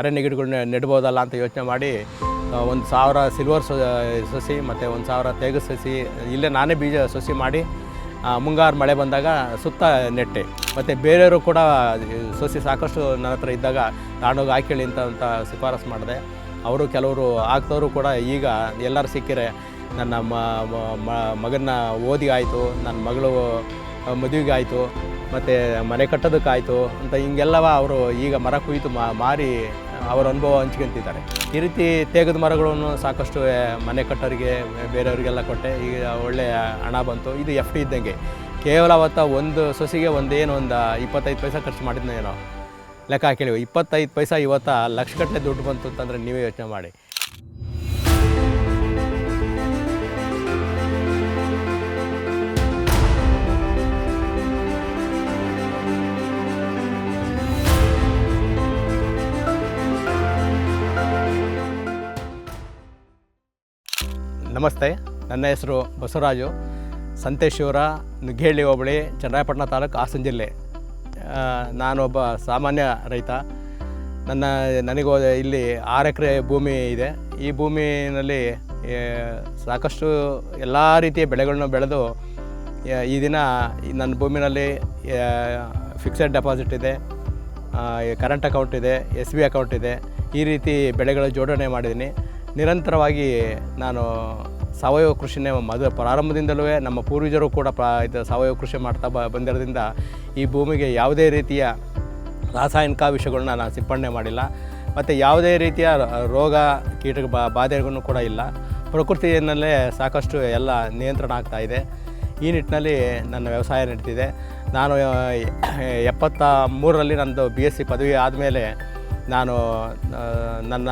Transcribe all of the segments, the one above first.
ಅರಣ್ಯ ಗಿಡಗಳನ್ನ ನೆಡ್ಬೋದಲ್ಲ ಅಂತ ಯೋಚನೆ ಮಾಡಿ ಒಂದು ಸಾವಿರ ಸಿಲ್ವರ್ ಸಸಿ ಮತ್ತು ಒಂದು ಸಾವಿರ ತೇಗ ಸಸಿ, ಇಲ್ಲೇ ನಾನೇ ಬೀಜ ಸಸಿ ಮಾಡಿ ಮುಂಗಾರು ಮಳೆ ಬಂದಾಗ ಸುತ್ತ ನೆಟ್ಟೆ. ಮತ್ತು ಬೇರೆಯವರು ಕೂಡ ಸಸಿ ಸಾಕಷ್ಟು ನನ್ನ ಹತ್ರ ಇದ್ದಾಗ ತಗೊಂಡೋಗಿ ಹಾಕೇಳಿ ಅಂತ ಅಂತ ಶಿಫಾರಸು ಮಾಡಿದೆ. ಅವರು ಕೆಲವರು ಆಗ್ತವರು ಕೂಡ ಈಗ ಎಲ್ಲರೂ ಸಿಕ್ಕಿರೆ, ನನ್ನ ಮ ಮಗನ ಓದಿಗೆ ಆಯಿತು, ನನ್ನ ಮಗಳು ಮದುವೆಗೆ ಆಯಿತು, ಮತ್ತು ಮನೆ ಕಟ್ಟೋದಕ್ಕಾಯಿತು ಅಂತ ಹಿಂಗೆಲ್ಲವ ಅವರು ಈಗ ಮರ ಕುಯ್ತು ಮಾರಿ ಅವರ ಅನುಭವ ಹಂಚ್ಕೊಂತಿದ್ದಾರೆ. ಈ ರೀತಿ ತೇಗದ ಮರಗಳನ್ನು ಸಾಕಷ್ಟು ಮನೆ ಕಟ್ಟೋರಿಗೆ ಬೇರೆಯವರಿಗೆಲ್ಲ ಕೊಟ್ಟೆ. ಈಗ ಒಳ್ಳೆಯ ಹಣ ಬಂತು. ಇದು ಎಫ್ ಡಿ ಇದ್ದಂಗೆ. ಕೇವಲ ಅವತ್ತ ಒಂದು ಸೊಸಿಗೆ ಒಂದೇನು ಒಂದು ಇಪ್ಪತ್ತೈದು ಪೈಸೆ ಖರ್ಚು ಮಾಡಿದ್ನೇನೋ? ಲೆಕ್ಕ ಹಾಕಿಳಿವಿ ಇಪ್ಪತ್ತೈದು ಪೈಸಾ ಇವತ್ತ ಲಕ್ಷಗಟ್ಟಲೆ ದುಡ್ಡು ಬಂತು ಅಂತಂದರೆ ನೀವೇ ಯೋಚನೆ ಮಾಡಿ. ನಮಸ್ತೆ, ನನ್ನ ಹೆಸರು ಬಸವರಾಜು, ಸಂತೇಶ್ವರ ನುಗ್ಗೇಹಳ್ಳಿ ಹೋಬಳಿ, ಚನ್ನರಾಯಪಟ್ಟಣ ತಾಲೂಕು ಹಾಸನ ಜಿಲ್ಲೆ. ನಾನೊಬ್ಬ ಸಾಮಾನ್ಯ ರೈತ. ನನ್ನ, ನನಗೂ ಇಲ್ಲಿ ಆರು ಎಕರೆ ಭೂಮಿ ಇದೆ. ಈ ಭೂಮಿನಲ್ಲಿ ಸಾಕಷ್ಟು ಎಲ್ಲ ರೀತಿಯ ಬೆಳೆಗಳನ್ನ ಬೆಳೆದು ಈ ದಿನ ನನ್ನ ಭೂಮಿನಲ್ಲಿ ಫಿಕ್ಸೆಡ್ ಡೆಪಾಸಿಟ್ ಇದೆ. ಕರೆಂಟ್ ಅಕೌಂಟ್ ಇದೆ ಎಸ್ ಬಿ ಅಕೌಂಟ್ ಇದೆ. ಈ ರೀತಿ ಬೆಳೆಗಳ ಜೋಡಣೆ ಮಾಡಿದ್ದೀನಿ. ನಿರಂತರವಾಗಿ ನಾನು ಸಾವಯವ ಕೃಷಿನೇ ಮದುವೆ ಪ್ರಾರಂಭದಿಂದಲೂ ನಮ್ಮ ಪೂರ್ವಜರು ಕೂಡ ಇದು ಸಾವಯವ ಕೃಷಿ ಮಾಡ್ತಾ ಬ ಬಂದಿರೋದ್ರಿಂದ ಈ ಭೂಮಿಗೆ ಯಾವುದೇ ರೀತಿಯ ರಾಸಾಯನಿಕ ವಿಷಯಗಳನ್ನ ನಾನು ಸಿಂಪಡಣೆ ಮಾಡಿಲ್ಲ. ಮತ್ತು ಯಾವುದೇ ರೀತಿಯ ರೋಗ ಕೀಟ ಬಾ ಕೂಡ ಇಲ್ಲ. ಪ್ರಕೃತಿಯಲ್ಲೇ ಸಾಕಷ್ಟು ಎಲ್ಲ ನಿಯಂತ್ರಣ ಆಗ್ತಾ ಇದೆ. ಈ ನಿಟ್ಟಿನಲ್ಲಿ ನನ್ನ ವ್ಯವಸಾಯ ನಡೀತಿದೆ. ನಾನು ಎಪ್ಪತ್ತ ಮೂರರಲ್ಲಿ ನನ್ನದು ಬಿ ಎಸ್ ಸಿ ಪದವಿ ಆದಮೇಲೆ ನಾನು ನನ್ನ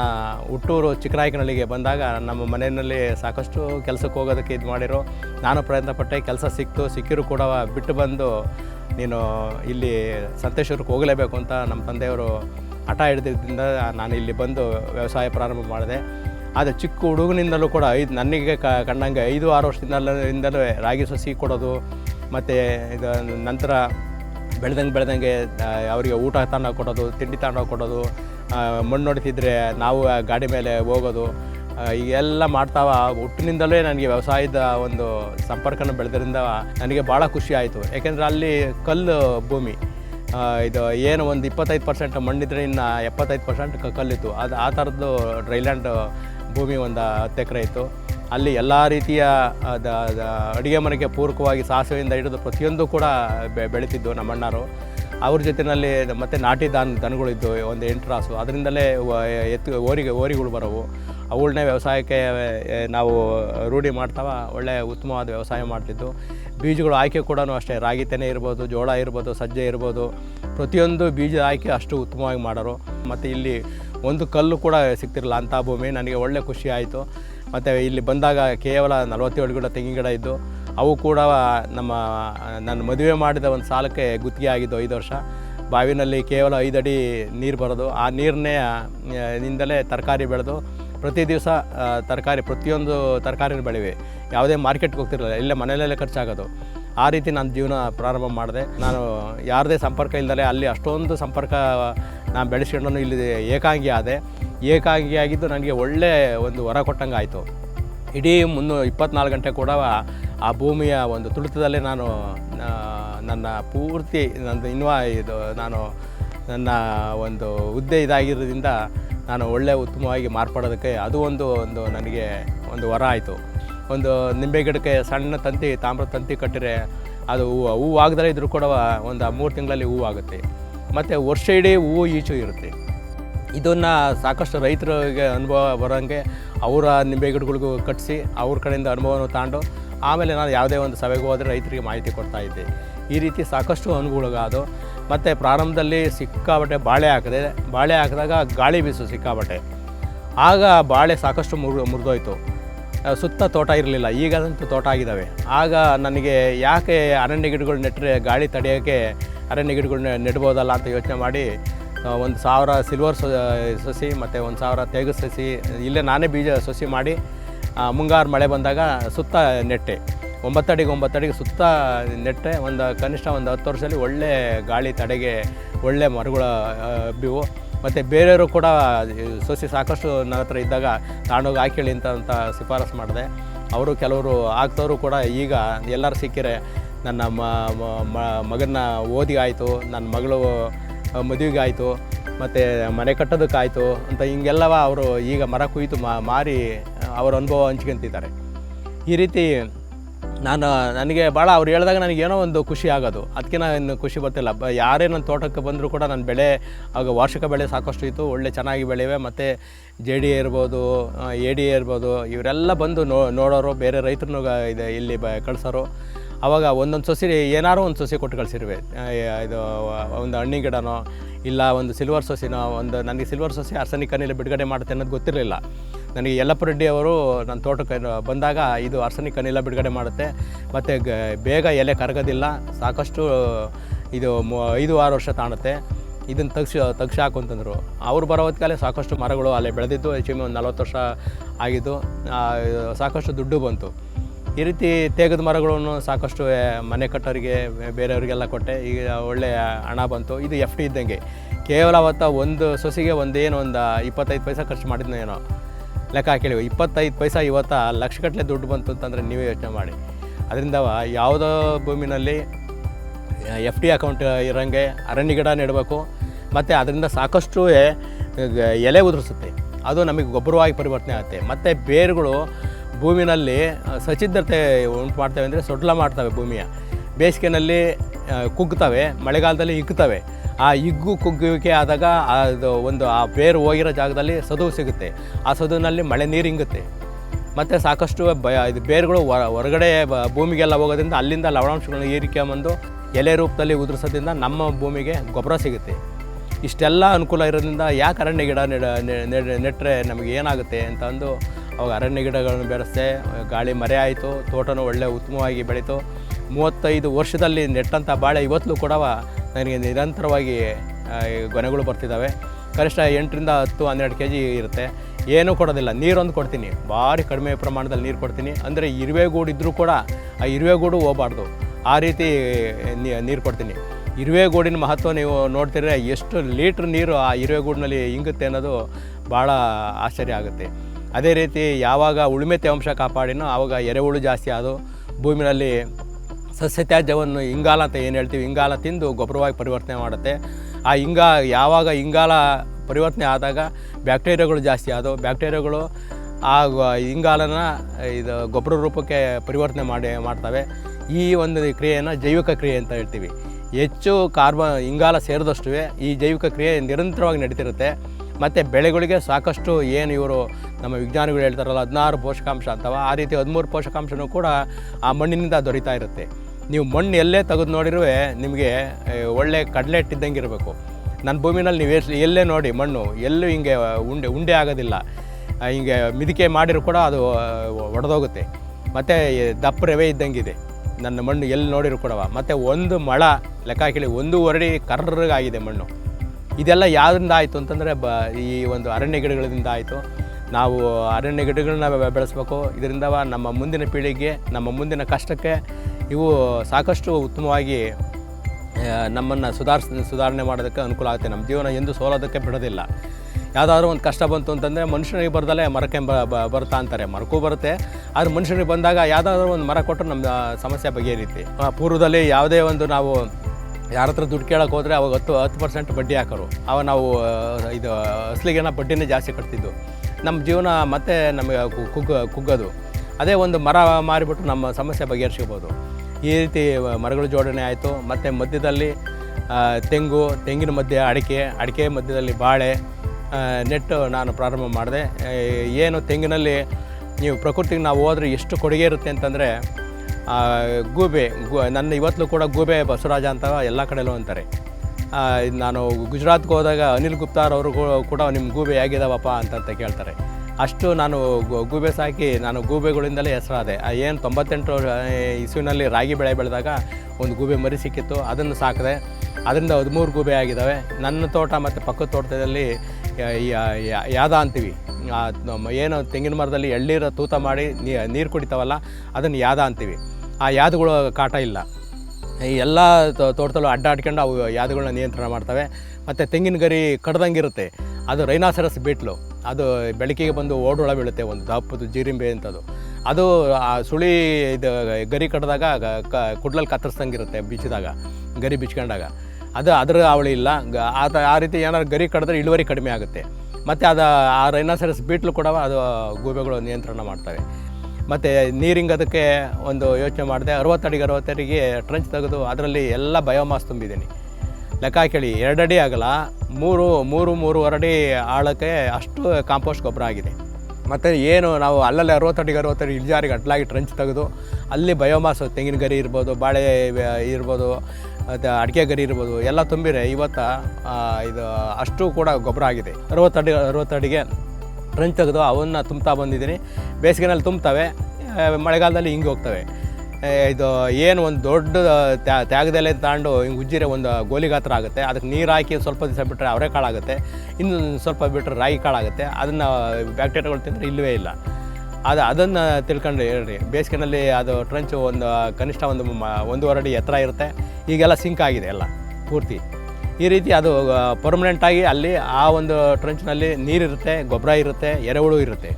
ಹುಟ್ಟೂರು ಚಿಕ್ಕನಾಯಕನಹಳ್ಳಿಗೆ ಬಂದಾಗ ನಮ್ಮ ಮನೆಯಲ್ಲಿ ಸಾಕಷ್ಟು ಕೆಲಸಕ್ಕೆ ಹೋಗೋದಕ್ಕೆ ಇದು ಮಾಡಿರೋ, ನಾನು ಪ್ರಯತ್ನಪಟ್ಟೆ, ಕೆಲಸ ಸಿಕ್ತು, ಸಿಕ್ಕಿರೂ ಕೂಡ ಬಿಟ್ಟು ಬಂದು ನೀನು ಇಲ್ಲಿ ಸಂತೇಶ್ವರಕ್ಕೆ ಹೋಗಲೇಬೇಕು ಅಂತ ನಮ್ಮ ತಂದೆಯವರು ಹಠ ಹಿಡಿದಿದ್ದರಿಂದ ನಾನು ಇಲ್ಲಿ ಬಂದು ವ್ಯವಸಾಯ ಪ್ರಾರಂಭ ಮಾಡಿದೆ. ಆದರೆ ಚಿಕ್ಕ ಹುಡುಗನಿಂದಲೂ ಕೂಡ ಐದು ನನಗೆ ಕಂಡಂಗೆ ಐದು, ಆರು ವರ್ಷದಿಂದಲೂ ರಾಗಿ ಸಸಿ ಕೊಡೋದು, ಮತ್ತು ಇದು ನಂತರ ಬೆಳೆದಂಗೆ ಬೆಳೆದಂಗೆ ಅವರಿಗೆ ಊಟ ತಗೊಂಡೋಗಿ ಕೊಡೋದು, ತಿಂಡಿ ತಗೊಂಡೋಗಿ ಕೊಡೋದು ಮಣ್ಣು ಹೊಡಿತಿದ್ರೆ ನಾವು ಗಾಡಿ ಮೇಲೆ ಹೋಗೋದು ಈಗೆಲ್ಲ ಮಾಡ್ತಾವ. ಹುಟ್ಟಿನಿಂದಲೇ ನನಗೆ ವ್ಯವಸಾಯದ ಒಂದು ಸಂಪರ್ಕನ ಬೆಳೆದ್ರಿಂದ ನನಗೆ ಭಾಳ ಖುಷಿ ಆಯಿತು. ಯಾಕೆಂದರೆ ಅಲ್ಲಿ ಕಲ್ಲು ಭೂಮಿ ಇದು ಏನು ಒಂದು ಇಪ್ಪತ್ತೈದು ಪರ್ಸೆಂಟ್ ಮಣ್ಣಿದ್ರೆ ಇನ್ನು ಎಪ್ಪತ್ತೈದು ಪರ್ಸೆಂಟ್ ಕಲ್ಲಿತ್ತು. ಅದು ಆ ಥರದ್ದು ಡ್ರೈಲ್ಯಾಂಡ್ ಭೂಮಿ ಒಂದು ಹತ್ತು ಎಕರೆ ಇತ್ತು. ಅಲ್ಲಿ ಎಲ್ಲ ರೀತಿಯ ಅಡುಗೆ ಮನೆಗೆ ಪೂರಕವಾಗಿ ಸಾಸಿವೆಯಿಂದ ಹಿಡಿದು ಪ್ರತಿಯೊಂದು ಕೂಡ ಬೆ ಬೆಳೀತಿದ್ದು ನಮ್ಮ ಅಣ್ಣರು ಅವ್ರ ಜೊತೆಯಲ್ಲಿ ಮತ್ತು ನಾಟಿ ದಾನ್ ದನಗಳಿದ್ದು ಒಂದು ಎಂಟು ರಾಸು ಅದರಿಂದಲೇ ಎತ್ತು ಓರಿಗೆ ಓರಿಗಳು ಬರೋವು. ಅವುಗಳನ್ನೇ ವ್ಯವಸಾಯಕ್ಕೆ ನಾವು ರೂಢಿ ಮಾಡ್ತಾವ, ಒಳ್ಳೆ ಉತ್ತಮವಾದ ವ್ಯವಸಾಯ ಮಾಡ್ತಿದ್ದು ಬೀಜಗಳು ಆಯ್ಕೆ ಕೂಡ ಅಷ್ಟೇ. ರಾಗಿ ತೆನೆ ಇರ್ಬೋದು, ಜೋಳ ಇರ್ಬೋದು, ಸಜ್ಜೆ ಇರ್ಬೋದು. ಪ್ರತಿಯೊಂದು ಬೀಜ ಆಯ್ಕೆ ಅಷ್ಟು ಉತ್ತಮವಾಗಿ ಮಾಡೋರು. ಮತ್ತು ಇಲ್ಲಿ ಒಂದು ಕಲ್ಲು ಕೂಡ ಸಿಗ್ತಿರಲಿಲ್ಲ. ಅಂಥ ಭೂಮಿ. ನನಗೆ ಒಳ್ಳೆ ಖುಷಿ ಆಯಿತು. ಮತ್ತು ಇಲ್ಲಿ ಬಂದಾಗ ಕೇವಲ ನಲವತ್ತೇಳು ಗಿಡ ತೆಂಗಿನ ಗಿಡ ಇದ್ದು, ಅವು ಕೂಡ ನಮ್ಮ, ನಾನು ಮದುವೆ ಮಾಡಿದ ಒಂದು ಸಾಲಕ್ಕೆ ಗುತ್ತಿಗೆ ಆಗಿದ್ದು ಐದು ವರ್ಷ. ಬಾವಿನಲ್ಲಿ ಕೇವಲ ಐದು ಅಡಿ ನೀರು ಬರೋದು. ಆ ನೀರನ್ನೇ ನಿಂದಲೇ ತರಕಾರಿ ಬೆಳೆದು ಪ್ರತಿ ದಿವಸ ತರಕಾರಿ, ಪ್ರತಿಯೊಂದು ತರಕಾರಿ ಬೆಳಿವೆ. ಯಾವುದೇ ಮಾರ್ಕೆಟ್ಗೆ ಹೋಗ್ತಿರಲಿಲ್ಲ. ಇಲ್ಲೇ ಮನೆಯಲ್ಲೇ ಖರ್ಚಾಗೋದು. ಆ ರೀತಿ ನಾನು ಜೀವನ ಪ್ರಾರಂಭ ಮಾಡಿದೆ. ನಾನು ಯಾರದೇ ಸಂಪರ್ಕ ಇಲ್ಲದೆ ಅಲ್ಲಿ ಅಷ್ಟೊಂದು ಸಂಪರ್ಕ ನಾನು ಬೆಳೆಸ್ಕೊಂಡು ಇಲ್ಲಿ ಏಕಾಂಗಿ ಆದೆ. ಏಕಾಂಗಿ ಆಗಿದ್ದು ನನಗೆ ಒಳ್ಳೆ ಒಂದು ವರ ಕೊಟ್ಟಂಗೆ ಆಯಿತು ಇಡೀ ಮುನ್ನೂ ಇಪ್ಪತ್ನಾಲ್ಕು ಗಂಟೆ ಕೂಡ ಆ ಭೂಮಿಯ ಒಂದು ತುಳಿತದಲ್ಲೇ ನಾನು ನನ್ನ ಪೂರ್ತಿ ನಂದು ಇನ್ವಾ ಇದು, ನಾನು ನನ್ನ ಒಂದು ಹುದ್ದೆ ಇದಾಗಿರೋದ್ರಿಂದ ನಾನು ಒಳ್ಳೆ ಉತ್ತಮವಾಗಿ ಮಾರ್ಪಡೋದಕ್ಕೆ ಅದು ಒಂದು ಒಂದು ನನಗೆ ಒಂದು ವರ ಆಯಿತು. ಒಂದು ನಿಂಬೆ ಗಿಡಕ್ಕೆ ಸಣ್ಣ ತಂತಿ, ತಾಮ್ರ ತಂತಿ ಕಟ್ಟಿದ್ರೆ ಅದು ಹೂವು ಹೂವು ಆಗದಲ್ಲೇ ಇದ್ರೂ ಕೂಡ ಒಂದು ಮೂರು ತಿಂಗಳಲ್ಲಿ ಹೂವು ಆಗುತ್ತೆ ಮತ್ತು ವರ್ಷ ಇಡೀ ಹೂವು ಈಚು ಇರುತ್ತೆ. ಇದನ್ನು ಸಾಕಷ್ಟು ರೈತರಿಗೆ ಅನುಭವ ಬರೋಂಗೆ ಅವರ ನಿಂಬೆ ಗಿಡಗಳಿಗೂ ಕಟ್ಟಿಸಿ ಅವ್ರ ಕಡೆಯಿಂದ ಅನುಭವವನ್ನು ತಗೊಂಡು ಆಮೇಲೆ ನಾನು ಯಾವುದೇ ಒಂದು ಸಭೆಗೆ ಹೋದರೆ ರೈತರಿಗೆ ಮಾಹಿತಿ ಕೊಡ್ತಾ ಇದ್ದೆ. ಈ ರೀತಿ ಸಾಕಷ್ಟು ಅನುಕೂಲಗಾದು ಮತ್ತು ಪ್ರಾರಂಭದಲ್ಲಿ ಸಿಕ್ಕಾಬಟ್ಟೆ ಬಾಳೆ ಹಾಕಿದೆ. ಬಾಳೆ ಹಾಕಿದಾಗ ಗಾಳಿ ಬೀಸು ಸಿಕ್ಕಾಬಟ್ಟೆ ಆಗ ಬಾಳೆ ಸಾಕಷ್ಟು ಮುರ್, ಮುರಿದೋಯ್ತು. ಸುತ್ತ ತೋಟ ಇರಲಿಲ್ಲ. ಈಗದಂತೂ ತೋಟ ಆಗಿದ್ದಾವೆ ಆಗ ನನಗೆ ಯಾಕೆ ಅರಣ್ಯ ಗಿಡಗಳು ನೆಟ್ಟರೆ ಗಾಳಿ ತಡೆಯೋಕ್ಕೆ ಅರಣ್ಯ ಗಿಡಗಳನ್ನ ನೆಡ್ಬೋದಲ್ಲ ಅಂತ ಯೋಚನೆ ಮಾಡಿ ಒಂದು ಸಾವಿರ ಸಿಲ್ವರ್ ಸಸಿ ಮತ್ತು ಒಂದು ಸಾವಿರ ತೇಗ ಸಸಿ, ಇಲ್ಲೇ ನಾನೇ ಬೀಜ ಸಸಿ ಮಾಡಿ ಮುಂಗಾರು ಮಳೆ ಬಂದಾಗ ಸುತ್ತ ನೆಟ್ಟೆ. ಒಂಬತ್ತಡಿಗೆ ಒಂಬತ್ತಡಿಗೆ ಸುತ್ತ ನೆಟ್ಟೆ. ಒಂದು ಕನಿಷ್ಠ ಒಂದು ಹತ್ತು ವರ್ಷದಲ್ಲಿ ಒಳ್ಳೆ ಗಾಳಿ ತಡೆಗೆ ಒಳ್ಳೆ ಮರಗಳ ಬಿವು. ಮತ್ತು ಬೇರೆಯವರು ಕೂಡ ಸಸಿ ಸಾಕಷ್ಟು ನನ್ನ ಹತ್ರ ಇದ್ದಾಗ ತಾಂಡೋಗಿ ಹಾಕೇಳಿ ಅಂತ ಅಂತ ಶಿಫಾರಸು ಮಾಡಿದೆ. ಅವರು ಕೆಲವರು ಆಗ್ತವರು ಕೂಡ ಈಗ ಎಲ್ಲರೂ ಸಿಕ್ಕಿರೆ, ನನ್ನ ಮಗನ ಓದಿಗೆ ಆಯಿತು. ನನ್ನ ಮಗಳು ಮದುವೆಗೆ ಆಯಿತು ಮತ್ತು ಮನೆ ಕಟ್ಟೋದಕ್ಕಾಯಿತು ಅಂತ ಹಿಂಗೆಲ್ಲವ ಅವರು ಈಗ ಮರ ಕುಯ್ತು ಮಾರಿ ಅವರ ಅನುಭವ ಹಂಚ್ಕೊಂತಿದ್ದಾರೆ. ಈ ರೀತಿ ನಾನು, ನನಗೆ ಭಾಳ ಅವ್ರು ಹೇಳಿದಾಗ ನನಗೆ ಏನೋ ಒಂದು ಖುಷಿ ಆಗೋದು. ಅದಕ್ಕೆ ನಾನು ಖುಷಿ ಬರ್ತಿಲ್ಲ ಬ, ಯಾರೇ ನನ್ನ ತೋಟಕ್ಕೆ ಬಂದರೂ ಕೂಡ ನನ್ನ ಬೆಳೆ, ಆಗ ವಾರ್ಷಿಕ ಬೆಳೆ ಸಾಕಷ್ಟು ಇತ್ತು. ಒಳ್ಳೆ ಚೆನ್ನಾಗಿ ಬೆಳೆಯುವೆ ಮತ್ತು ಜೆ ಡಿ ಇರ್ಬೋದು ಎ ಡಿ ಇರ್ಬೋದು, ಇವರೆಲ್ಲ ಬಂದು ನೋಡೋರು, ಬೇರೆ ರೈತರನ್ನು ಇದೆ, ಇಲ್ಲಿ ಬ, ಕಳ್ಸೋರು. ಆವಾಗ ಒಂದೊಂದು ಸೊಸಿ, ಏನಾರು ಒಂದು ಸೊಸಿ ಕೊಟ್ಟು ಕಳಿಸಿರುವೆ. ಇದು ಒಂದು ಹಣ್ಣಿನ ಗಿಡನೋ, ಇಲ್ಲ ಒಂದು ಸಿಲ್ವರ್ ಸೊಸಿನೋ, ಒಂದು ನನಗೆ ಸಿಲ್ವರ್ ಸೊಸಿ ಅರ್ಸನಿಕ್ ಅನಿಲ ಬಿಡುಗಡೆ ಮಾಡುತ್ತೆ ಅನ್ನೋದು ಗೊತ್ತಿರಲಿಲ್ಲ. ನನಗೆ ಯಲ್ಲಪ್ಪ ರೆಡ್ಡಿ ಅವರು ನನ್ನ ತೋಟಕ್ಕೆ ಬಂದಾಗ ಇದು ಅರ್ಸನಿಕ್ ಅನಿಲ ಬಿಡುಗಡೆ ಮಾಡುತ್ತೆ. ಮತ್ತು ಬೇಗ ಎಲೆ ಕರಗೋದಿಲ್ಲ, ಸಾಕಷ್ಟು, ಇದು ಐದು ಆರು ವರ್ಷ ತಾಣುತ್ತೆ. ಇದನ್ನು ತಗ್ಸಿ ತಗ್ಸಿ ಹಾಕು ಅಂತಂದರು. ಅವ್ರು ಬರೋ ಹೊತ್ತಿಗೆ ಸಾಕಷ್ಟು ಮರಗಳು ಅಲ್ಲೇ ಬೆಳೆದಿದ್ದು ಹೆಚ್ಚು ಒಂದು ನಲ್ವತ್ತು ವರ್ಷ ಆಗಿದ್ದು ಸಾಕಷ್ಟು ದುಡ್ಡು ಬಂತು. ಈ ರೀತಿ ತೇಗದ ಮರಗಳನ್ನು ಸಾಕಷ್ಟು ಮನೆ ಕಟ್ಟೋರಿಗೆ ಬೇರೆಯವರಿಗೆಲ್ಲ ಕೊಟ್ಟೆ. ಈಗ ಒಳ್ಳೆಯ ಹಣ ಬಂತು. ಇದು ಎಫ್ ಡಿ ಇದ್ದಂಗೆ. ಕೇವಲ ಅವತ್ತು ಒಂದು ಸೊಸಿಗೆ ಒಂದೇನು ಒಂದು ಇಪ್ಪತ್ತೈದು ಪೈಸೆ ಖರ್ಚು ಮಾಡಿದ್ನೋ ಏನೋ. ಲೆಕ್ಕ ಹಾಕಿಳಿವು ಇಪ್ಪತ್ತೈದು ಪೈಸೆ ಇವತ್ತು ಲಕ್ಷಗಟ್ಟಲೆ ದುಡ್ಡು ಬಂತು ಅಂತಂದರೆ ನೀವೇ ಯೋಚನೆ ಮಾಡಿ. ಅದರಿಂದ ಯಾವುದೋ ಭೂಮಿನಲ್ಲಿ ಎಫ್ ಡಿ ಅಕೌಂಟ್ ಇರೋಂಗೆ ಅರಣ್ಯ ಗಿಡ ನೆಡಬೇಕು. ಮತ್ತು ಅದರಿಂದ ಸಾಕಷ್ಟು ಎಲೆ ಉದುರಿಸುತ್ತೆ. ಅದು ನಮಗೆ ಗೊಬ್ಬರವಾಗಿ ಪರಿವರ್ತನೆ ಆಗುತ್ತೆ. ಮತ್ತು ಬೇರುಗಳು ಭೂಮಿನಲ್ಲಿ ಸಚಿದ್ರತೆ ಉಂಟು ಮಾಡ್ತವೆ ಅಂದರೆ ಸೊಟ್ಲ ಮಾಡ್ತವೆ ಭೂಮಿಯ. ಬೇಸಿಗೆನಲ್ಲಿ ಕುಗ್ತವೆ, ಮಳೆಗಾಲದಲ್ಲಿ ಇಗ್ತವೆ ಆ ಹಿಗ್ಗು ಕುಗ್ಗುವಿಕೆ ಆದಾಗ ಅದು ಒಂದು, ಆ ಬೇರು ಹೋಗಿರೋ ಜಾಗದಲ್ಲಿ ಸದುವು ಸಿಗುತ್ತೆ. ಆ ಸದುವಿನಲ್ಲಿ ಮಳೆ ನೀರು ಹಿಂಗುತ್ತೆ ಮತ್ತು ಸಾಕಷ್ಟು ಬ, ಇದು ಬೇರುಗಳು ಹೊರ, ಹೊರಗಡೆ ಬ, ಭೂಮಿಗೆಲ್ಲ ಹೋಗೋದ್ರಿಂದ ಅಲ್ಲಿಂದ ಲವಣಾಂಶಗಳನ್ನ ಹೀರಿಕೊಂಬಂದು ಎಲೆ ರೂಪದಲ್ಲಿ ಉದುರಿಸೋದ್ರಿಂದ ನಮ್ಮ ಭೂಮಿಗೆ ಗೊಬ್ಬರ ಸಿಗುತ್ತೆ. ಇಷ್ಟೆಲ್ಲ ಅನುಕೂಲ ಇರೋದ್ರಿಂದ ಯಾಕೆ ಅರಣ್ಯ ಗಿಡ ನೆಡ- ನೆಟ್ಟರೆ ನಮಗೆ ಏನಾಗುತ್ತೆ ಅಂತ ಅಂದು ಅವಾಗ ಅರಣ್ಯ ಗಿಡಗಳನ್ನು ಬೆಳೆಸ್ದೆ ಗಾಳಿ ಮರೆ ಆಯಿತು, ತೋಟನೂ ಒಳ್ಳೆ ಉತ್ತಮವಾಗಿ ಬೆಳೀತು. ಮೂವತ್ತೈದು ವರ್ಷದಲ್ಲಿ ನೆಟ್ಟಂಥ ಬಾಳೆ ಇವತ್ತಲೂ ಕೂಡ ನನಗೆ ನಿರಂತರವಾಗಿ ಗೊನೆಗಳು ಬರ್ತಿದ್ದಾವೆ. ಕನಿಷ್ಠ ಎಂಟರಿಂದ ಹತ್ತು, ಹನ್ನೆರಡು ಕೆ ಜಿ ಇರುತ್ತೆ. ಏನೂ ಕೊಡೋದಿಲ್ಲ. ನೀರೊಂದು ಕೊಡ್ತೀನಿ. ಭಾರಿ ಕಡಿಮೆ ಪ್ರಮಾಣದಲ್ಲಿ ನೀರು ಕೊಡ್ತೀನಿ. ಅಂದರೆ ಇರುವೆ ಗೂಡು ಇದ್ದರೂ ಕೂಡ ಆ ಇರುವೆ ಗೂಡು ಹೋಗಬಾರ್ದು. ಆ ರೀತಿ ನೀರು ಕೊಡ್ತೀನಿ. ಇರುವೆ ಗೂಡಿನ ಮಹತ್ವ ನೀವು ನೋಡ್ತೀರ ಎಷ್ಟು ಲೀಟ್ರ್ ನೀರು ಆ ಇರುವೆ ಗೂಡಿನಲ್ಲಿ ಇಂಗುತ್ತೆ ಅನ್ನೋದು ಭಾಳ ಆಶ್ಚರ್ಯ ಆಗುತ್ತೆ. ಅದೇ ರೀತಿ ಯಾವಾಗ ಉಳುಮೆ ತೇವಾಂಶ ಕಾಪಾಡಿನೋ ಆವಾಗ ಎರೆಹುಳು ಜಾಸ್ತಿ ಆದವು ಭೂಮಿನಲ್ಲಿ ಸಸ್ಯತ್ಯಾಜ್ಯವನ್ನು ಇಂಗಾಲ ಅಂತ ಏನು ಹೇಳ್ತೀವಿ? ಇಂಗಾಲ ತಿಂದು ಗೊಬ್ಬರವಾಗಿ ಪರಿವರ್ತನೆ ಮಾಡುತ್ತೆ. ಆ ಇಂಗ ಯಾವಾಗ ಇಂಗಾಲ ಪರಿವರ್ತನೆ ಆದಾಗ ಬ್ಯಾಕ್ಟೀರಿಯಾಗಳು ಜಾಸ್ತಿ ಆದವು ಬ್ಯಾಕ್ಟೀರಿಯಾಗಳು ಆ ಇಂಗಾಲನ ಇದು ಗೊಬ್ಬರ ರೂಪಕ್ಕೆ ಪರಿವರ್ತನೆ ಮಾಡಿ ಮಾಡ್ತವೆ. ಈ ಒಂದು ಕ್ರಿಯೆಯನ್ನು ಜೈವಿಕ ಕ್ರಿಯೆ ಅಂತ ಹೇಳ್ತೀವಿ. ಹೆಚ್ಚು ಕಾರ್ಬನ್ ಇಂಗಾಲ ಸೇರಿದಷ್ಟುವೆ ಈ ಜೈವಿಕ ಕ್ರಿಯೆ ನಿರಂತರವಾಗಿ ನಡೀತಿರುತ್ತೆ. ಮತ್ತು ಬೆಳೆಗಳಿಗೆ ಸಾಕಷ್ಟು ಏನು ಇವರು ನಮ್ಮ ವಿಜ್ಞಾನಿಗಳು ಹೇಳ್ತಾರಲ್ಲ, ಹದಿನಾರು ಪೋಷಕಾಂಶ ಅಂತವ, ಆ ರೀತಿ ಹದಿಮೂರು ಪೋಷಕಾಂಶನೂ ಕೂಡ ಆ ಮಣ್ಣಿನಿಂದ ದೊರೀತಾ ಇರುತ್ತೆ. ನೀವು ಮಣ್ಣು ಎಲ್ಲೇ ತೆಗೆದು ನೋಡಿರುವೆ ನಿಮಗೆ ಒಳ್ಳೆ ಕಡಲೆ ಇಟ್ಟಿದ್ದಂಗೆ ಇರಬೇಕು. ನನ್ನ ಭೂಮಿನಲ್ಲಿ ನೀವು ಎಷ್ಟು ಎಲ್ಲೇ ನೋಡಿ ಮಣ್ಣು, ಎಲ್ಲೂ ಹಿಂಗೆ ಉಂಡೆ ಉಂಡೆ ಆಗೋದಿಲ್ಲ. ಹಿಂಗೆ ಮಿದಿಕೆ ಮಾಡಿರೂ ಕೂಡ ಅದು ಒಡೆದೋಗುತ್ತೆ. ಮತ್ತು ದಪ್ಪ ರವೆ ಇದ್ದಂಗಿದೆ. ನನ್ನ ಮಣ್ಣು ಎಲ್ಲಿ ನೋಡಿರು ಕೂಡ ಮತ್ತು ಒಂದು ಮಳ, ಲೆಕ್ಕ ಹಾಕಿಳಿ, ಒಂದು ಒರಡಿ ಕರ್ರಗಾಗಿದೆ ಮಣ್ಣು. ಇದೆಲ್ಲ ಯಾವ್ದರಿಂದ ಆಯಿತು ಅಂತಂದರೆ ಬ, ಈ ಒಂದು ಅರಣ್ಯ ಗಿಡಗಳಿಂದ ಆಯಿತು. ನಾವು ಅರಣ್ಯ ಗಿಡಗಳನ್ನ ಬೆಳೆಸ್ಬೇಕು. ಇದರಿಂದ ನಮ್ಮ ಮುಂದಿನ ಪೀಳಿಗೆ, ನಮ್ಮ ಮುಂದಿನ ಕಷ್ಟಕ್ಕೆ ಇವು ಸಾಕಷ್ಟು ಉತ್ತಮವಾಗಿ ನಮ್ಮನ್ನು ಸುಧಾರಿಸ್, ಸುಧಾರಣೆ ಮಾಡೋದಕ್ಕೆ ಅನುಕೂಲ ಆಗುತ್ತೆ. ನಮ್ಮ ಜೀವನ ಎಂದು ಸೋಲೋದಕ್ಕೆ ಬಿಡೋದಿಲ್ಲ. ಯಾವುದಾದ್ರೂ ಒಂದು ಕಷ್ಟ ಬಂತು ಅಂತಂದರೆ ಮನುಷ್ಯನಿಗೆ ಬರ್ದಲ್ಲೇ ಮರಕ್ಕೆ ಬರ್ತಾ ಅಂತಾರೆ. ಮರಕ್ಕೂ ಬರುತ್ತೆ. ಆದರೆ ಮನುಷ್ಯನಿಗೆ ಬಂದಾಗ ಯಾವುದಾದ್ರೂ ಒಂದು ಮರ ಕೊಟ್ಟರೆ ನಮ್ಮ ಸಮಸ್ಯೆ ಬಗೆಹರಿಯುತ್ತೆ. ಪೂರ್ವದಲ್ಲಿ ಯಾವುದೇ ಒಂದು ನಾವು ಯಾರ ಹತ್ರ ದುಡ್ಡು ಕೇಳಕ್ಕೆ ಹೋದರೆ ಅವಾಗ ಹತ್ತು ಹತ್ತು ಪರ್ಸೆಂಟ್ ಬಡ್ಡಿ ಹಾಕೋರು. ಅವಾಗ ನಾವು ಇದು, ಅಸ್ಲಿಗೇನ ಬಡ್ಡಿನೇ ಜಾಸ್ತಿ ಕಟ್ತಿದ್ದು. ನಮ್ಮ ಜೀವನ ಮತ್ತೆ ನಮಗೆ ಕುಗ್ಗ, ಕುಗ್ಗೋದು. ಅದೇ ಒಂದು ಮರ ಮಾರಿಬಿಟ್ಟು ನಮ್ಮ ಸಮಸ್ಯೆ ಬಗೆಹರಿಸ್ಕೋಬೋದು. ಈ ರೀತಿ ಮರಗಳ ಜೋಡಣೆ ಆಯಿತು. ಮತ್ತು ಮಧ್ಯದಲ್ಲಿ ತೆಂಗು, ತೆಂಗಿನ ಮಧ್ಯೆ ಅಡಿಕೆ ಅಡಿಕೆ ಮಧ್ಯದಲ್ಲಿ ಬಾಳೆ ನೆಟ್ಟು ನಾನು ಪ್ರಾರಂಭ ಮಾಡಿದೆ. ಏನು ತೆಂಗಿನಲ್ಲಿ ನೀವು ಪ್ರಕೃತಿಗೆ ನಾವು ಹೋದ್ರೆ ಎಷ್ಟು ಕೊಡುಗೆ ಇರುತ್ತೆ ಅಂತಂದರೆ ಗೂಬೆ, ಗು, ನನ್ನ ಇವತ್ತಲೂ ಕೂಡ ಗೂಬೆ ಬಸವರಾಜ ಅಂತ ಎಲ್ಲ ಕಡೆಯಲ್ಲೂ ಅಂತಾರೆ. ನಾನು ಗುಜರಾತ್ಗೆ ಹೋದಾಗ ಅನಿಲ್ ಗುಪ್ತಾರವರು ಕೂಡ ನಿಮ್ಮ ಗೂಬೆ ಹೇಗಿದಾವಪ್ಪ ಅಂತಂತ ಕೇಳ್ತಾರೆ. ಅಷ್ಟು ನಾನು ಗೂಬೆ ಸಾಕಿ ನಾನು ಗೂಬೆಗಳಿಂದಲೇ ಹೆಸರಾದೆ. ಏನು ತೊಂಬತ್ತೆಂಟು ಇಸುವಿನಲ್ಲಿ ರಾಗಿ ಬೆಳೆ ಬೆಳೆದಾಗ ಒಂದು ಗೂಬೆ ಮರಿ ಸಿಕ್ಕಿತ್ತು, ಅದನ್ನು ಸಾಕಿದೆ, ಅದರಿಂದ ಹದಿಮೂರು ಗೂಬೆ ಆಗಿದ್ದಾವೆ ನನ್ನ ತೋಟ ಮತ್ತು ಪಕ್ಕದ ತೋಟದಲ್ಲಿ ಯಾದ ಅಂತೀವಿ. ಏನು ತೆಂಗಿನ ಮರದಲ್ಲಿ ಎಳ್ಳೀರ ತೂತ ಮಾಡಿ ನೀರು ಕುಡಿತಾವಲ್ಲ, ಅದನ್ನು ಯಾದ ಅಂತೀವಿ. ಆ ಯಾದಗಳು ಕಾಟ ಇಲ್ಲ. ಎಲ್ಲ ತೋಟದಲ್ಲೂ ಅಡ್ಡಾಡ್ಕೊಂಡು ಅವು ಯಾದಗಳನ್ನ ನಿಯಂತ್ರಣ ಮಾಡ್ತವೆ. ಮತ್ತು ತೆಂಗಿನ ಗರಿ ಕಡ್ದಂಗಿರುತ್ತೆ. ಅದು ರೈನಾಸರಸ್ ಬೀಟ್ಲು. ಅದು ಬೆಳಕಿಗೆ ಬಂದು ಓಡೊಳ ಬೀಳುತ್ತೆ ಒಂದು ದಪ್ಪದು ಜೀರಿಂಬೆ ಅಂತದು ಅದು ಆ ಸುಳಿ ಇದು ಗರಿ ಕಡ್ದಾಗ ಕ ಕುಡ್ಲಲ್ಲಿ ಕತ್ತರಿಸ್ದಂಗಿರುತ್ತೆ ಬಿಚ್ಚಿದಾಗ ಗರಿ ಬಿಚ್ಕೊಂಡಾಗ. ಅದು ಅದರ ಅವಳಿ ಇಲ್ಲ. ಗ- ಆ ತ- ಆ ರೀತಿ ಏನಾದ್ರು ಗರಿ ಕಡಿದ್ರೆ ಇಳುವರಿ ಕಡಿಮೆ ಆಗುತ್ತೆ. ಮತ್ತು ಅದು ಆ ರೈನಾಸರಸ್ ಬೀಟ್ಲು ಕೂಡ ಅದು ಗೂಬೆಗಳು ನಿಯಂತ್ರಣ ಮಾಡ್ತವೆ. ಮತ್ತು ನೀರಿಂಗ್ ಅದಕ್ಕೆ ಒಂದು ಯೋಚನೆ ಮಾಡಿದೆ. ಅರವತ್ತಡಿಗೆ ಅರವತ್ತಡಿಗೆ ಟ್ರಂಚ್ ತೆಗೆದು ಅದರಲ್ಲಿ ಎಲ್ಲ ಬಯೋಮಾಸ್ ತುಂಬಿದ್ದೀನಿ. ಲೆಕ್ಕ ಹಾಕೇಳಿ ಎರಡಡಿ ಆಗಲ್ಲ, ಮೂರು ಮೂರು, ಮೂರುವರೆ ಅಡಿ ಆಳಕ್ಕೆ ಅಷ್ಟು ಕಾಂಪೋಸ್ಟ್ ಗೊಬ್ಬರ ಆಗಿದೆ. ಮತ್ತು ಏನು ನಾವು ಅಲ್ಲಲ್ಲಿ ಅರವತ್ತಡಿಗೆ ಅರವತ್ತಡಿ ಇಳಿಜಾರಿಗೆ ಅಡ್ಲಾಗಿ ಟ್ರಂಚ್ ತೆಗೆದು ಅಲ್ಲಿ ಬಯೋಮಾಸ್ ತೆಂಗಿನ ಗರಿ ಇರ್ಬೋದು, ಬಾಳೆ ಇರ್ಬೋದು, ಮತ್ತು ಅಡಿಕೆ ಗರಿ ಇರ್ಬೋದು, ಎಲ್ಲ ತುಂಬಿರೆ ಇವತ್ತು ಇದು ಅಷ್ಟು ಕೂಡ ಗೊಬ್ಬರ ಆಗಿದೆ. ಅರವತ್ತಡಿ ಅರವತ್ತಡಿಗೆ ಟ್ರಂಚ್ ತೆಗೆದು ಅವನ್ನ ತುಂಬ್ತಾ ಬಂದಿದ್ದೀನಿ. ಬೇಸಿಗೆನಲ್ಲಿ ತುಂಬ್ತವೆ ಮಳೆಗಾಲದಲ್ಲಿ ಹಿಂಗೆ ಹೋಗ್ತವೆ. ಇದು ಏನು ಒಂದು ದೊಡ್ಡ ತ್ಯಾ, ತ್ಯಾಗದೆಲೆ ತಗೊಂಡು ಹಿಂಗೆ ಉಜ್ಜಿರೆ ಒಂದು ಗೋಲಿ ಗಾತ್ರ ಆಗುತ್ತೆ. ಅದಕ್ಕೆ ನೀರು ಹಾಕಿ ಸ್ವಲ್ಪ ದಿವಸ ಬಿಟ್ಟರೆ ಅವರೆಕಾಳಾಗುತ್ತೆ ಇನ್ನು ಸ್ವಲ್ಪ ಬಿಟ್ಟರೆ ರಾಗಿ ಕಾಳಾಗುತ್ತೆ. ಅದನ್ನು ಬ್ಯಾಕ್ಟೀರಿಯಾಗಳು ತಿಂದರೆ ಇಲ್ಲವೇ ಇಲ್ಲ. ಅದು, ಅದನ್ನು ತಿಳ್ಕೊಂಡು ಹೇಳ್ರಿ. ಬೇಸಿಗೆನಲ್ಲಿ ಅದು ಟ್ರಂಚು ಒಂದು ಕನಿಷ್ಠ ಒಂದು ಒಂದೂವರೆ ಅಡಿ ಎತ್ತರ ಇರುತ್ತೆ. ಈಗೆಲ್ಲ ಸಿಂಕ್ ಆಗಿದೆ ಎಲ್ಲ, ಪೂರ್ತಿ. ಈ ರೀತಿ ಅದು ಪರ್ಮನೆಂಟಾಗಿ ಅಲ್ಲಿ ಆ ಒಂದು ಟ್ರೆಂಚ್ನಲ್ಲಿ ನೀರಿರುತ್ತೆ ಗೊಬ್ಬರ ಇರುತ್ತೆ, ಎರೆಹುಳು ಇರುತ್ತೆ.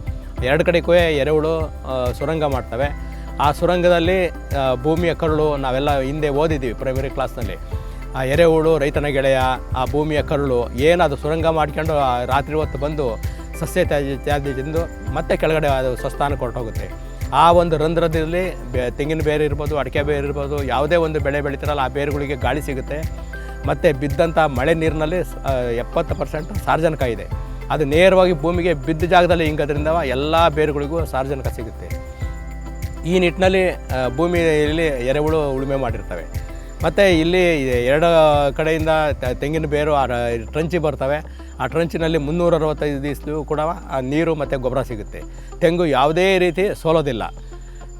ಎರಡು ಕಡೆಗೂ ಎರೆಹುಳು ಸುರಂಗ ಮಾಡ್ತವೆ. ಆ ಸುರಂಗದಲ್ಲಿ ಭೂಮಿಯ ಕರುಳು ನಾವೆಲ್ಲ ಹಿಂದೆ ಓದಿದ್ದೀವಿ ಪ್ರೈಮರಿ ಕ್ಲಾಸ್ನಲ್ಲಿ ಆ ಎರೆಹುಳು, ರೈತನ ಗೆಳೆಯ, ಆ ಭೂಮಿಯ ಕರುಳು ಏನದು ಸುರಂಗ ಮಾಡ್ಕೊಂಡು ರಾತ್ರಿ ಹೊತ್ತು ಬಂದು ಸಸ್ಯ ತ್ಯಾಜ್ಯ ತ್ಯಾಜ್ಯ ತಿಂದು ಮತ್ತೆ ಕೆಳಗಡೆ ಅದು ಸ್ವಸ್ಥಾನಕ್ಕೆ ಹೊರಟೋಗುತ್ತೆ ಆ ಒಂದು ರಂಧ್ರದಲ್ಲಿ ಬೆ, ತೆಂಗಿನ ಬೇರು ಇರ್ಬೋದು, ಅಡಿಕೆ ಬೇರು ಇರ್ಬೋದು, ಯಾವುದೇ ಒಂದು ಬೆಳೆ ಬೆಳೀತಾರಲ್ಲ, ಆ ಬೇರುಗಳಿಗೆ ಗಾಳಿ ಸಿಗುತ್ತೆ. ಮತ್ತು ಬಿದ್ದಂಥ ಮಳೆ ನೀರಿನಲ್ಲಿ ಎಪ್ಪತ್ತು ಪರ್ಸೆಂಟ್ ಸಾರ್ವಜನಿಕ ಇದೆ. ಅದು ನೇರವಾಗಿ ಭೂಮಿಗೆ ಬಿದ್ದ ಜಾಗದಲ್ಲಿ ಹಿಂಗೋದ್ರಿಂದ ಎಲ್ಲ ಬೇರುಗಳಿಗೂ ಸಾರ್ವಜನಿಕ ಸಿಗುತ್ತೆ. ಈ ನಿಟ್ಟಿನಲ್ಲಿ ಭೂಮಿಯಲ್ಲಿ ಎರೆಹುಳು ಉಳುಮೆ ಮಾಡಿರ್ತವೆ. ಮತ್ತು ಇಲ್ಲಿ ಎರಡು ಕಡೆಯಿಂದ ತೆಂಗಿನ ಬೇರು, ಆ ಟ್ರಂಚಿ ಬರ್ತವೆ. ಆ ಟ್ರಂಚಿನಲ್ಲಿ ಮುನ್ನೂರ ಅರವತ್ತೈದು ದಿವಸದೂ ಕೂಡ ನೀರು ಮತ್ತು ಗೊಬ್ಬರ ಸಿಗುತ್ತೆ. ತೆಂಗು ಯಾವುದೇ ರೀತಿ ಸೋಲೋದಿಲ್ಲ.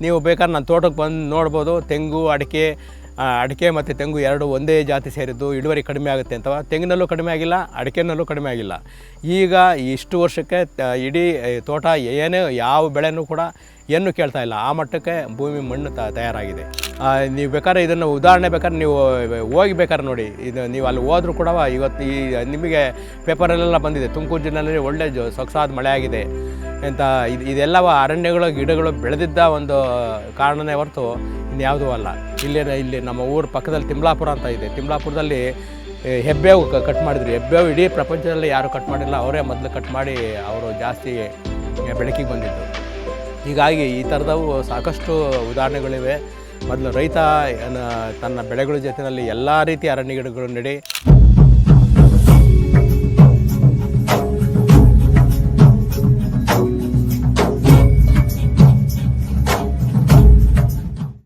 ನೀವು ಬೇಕಾದ್ರೆ ನನ್ನ ತೋಟಕ್ಕೆ ಬಂದು ನೋಡ್ಬೋದು. ತೆಂಗು, ಅಡಿಕೆ ಅಡಿಕೆ ಮತ್ತು ತೆಂಗು ಎರಡು ಒಂದೇ ಜಾತಿ ಸೇರಿದ್ದು ಇಳುವರಿ ಕಡಿಮೆ ಆಗುತ್ತೆ ಅಂತವ? ತೆಂಗಿನಲ್ಲೂ ಕಡಿಮೆ ಆಗಿಲ್ಲ, ಅಡಿಕೆನಲ್ಲೂ ಕಡಿಮೆ ಆಗಿಲ್ಲ. ಈಗ ಇಷ್ಟು ವರ್ಷಕ್ಕೆ ಇಡೀ ತೋಟ ಏನೇ, ಯಾವ ಬೆಳೆನೂ ಕೂಡ ಏನು ಕೇಳ್ತಾ ಇಲ್ಲ. ಆ ಮಟ್ಟಕ್ಕೆ ಭೂಮಿ ಮಣ್ಣು ತ, ತಯಾರಾಗಿದೆ. ನೀವು ಬೇಕಾದ್ರೆ ಇದನ್ನು ಉದಾಹರಣೆ ಬೇಕಾದ್ರೆ ನೀವು ಹೋಗಿ ಬೇಕಾದ್ರೆ ನೋಡಿ. ಇದು ನೀವು ಅಲ್ಲಿ ಹೋದರೂ ಕೂಡ ಇವತ್ತು ಈ, ನಿಮಗೆ ಪೇಪರಲ್ಲೆಲ್ಲ ಬಂದಿದೆ. ತುಮಕೂರು ಜಿಲ್ಲೆಯಲ್ಲಿ ಒಳ್ಳೆ ಸೊಗಸಾದ ಮಳೆ ಆಗಿದೆ. ಅಂತ ಇದು ಇದೆಲ್ಲವ ಅರಣ್ಯಗಳು, ಗಿಡಗಳು ಬೆಳೆದಿದ್ದ ಒಂದು ಕಾರಣನೇ ಹೊರತು ಇನ್ಯಾವುದೂ ಅಲ್ಲ. ಇಲ್ಲಿ ಇಲ್ಲಿ ನಮ್ಮ ಊರ ಪಕ್ಕದಲ್ಲಿ ತಿಮ್ಲಾಪುರ ಅಂತ ಇದೆ. ತಿಮ್ಲಾಪುರದಲ್ಲಿ ಹೆಬ್ಬೇವು ಕಟ್ ಮಾಡಿದ್ರು. ಹೆಬ್ಬೇವು ಇಡೀ ಪ್ರಪಂಚದಲ್ಲಿ ಯಾರು ಕಟ್ ಮಾಡಿಲ್ಲ. ಅವರೇ ಮೊದಲು ಕಟ್ ಮಾಡಿ ಅವರು ಜಾಸ್ತಿ ಬೆಳಕಿಗೆ ಬಂದಿದ್ದು. ಹೀಗಾಗಿ ಈ ಥರದವು ಸಾಕಷ್ಟು ಉದಾಹರಣೆಗಳಿವೆ. ಮೊದಲು ರೈತ ತನ್ನ ಬೆಳೆಗಳ ಜೊತೆಯಲ್ಲಿ ಎಲ್ಲ ರೀತಿಯ ಅರಣ್ಯ ಗಿಡಗಳು ನೆಡಿ